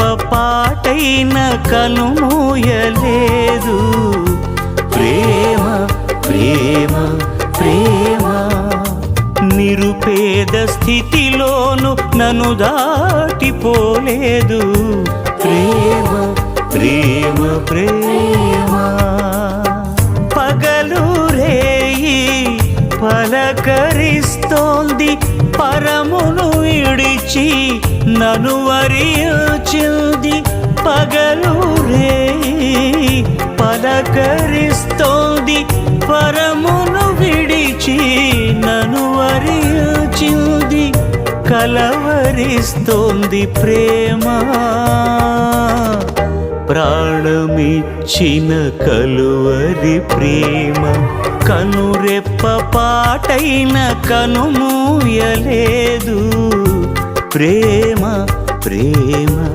పాటైన కనుమూయలేదు ప్రేమ ప్రేమ ప్రేమ. నిరుపేద స్థితిలోను నన్ను దాటిపోలేదు. ప్రేమ ప్రేమ ప్రేమ. పగలు రేయి పలకరిస్తోంది పరమును ఇడిచి నను వరిచింది పగలు రే పలకరిస్తోంది పరమును విడిచి నను వరిచింది కలవరిస్తోంది ప్రేమ. ప్రాణమిచ్చిన కలువరి ప్రేమ కనురెప్ప పాటైన కనుమూయలేదు. ప్రేమ ప్రేమ.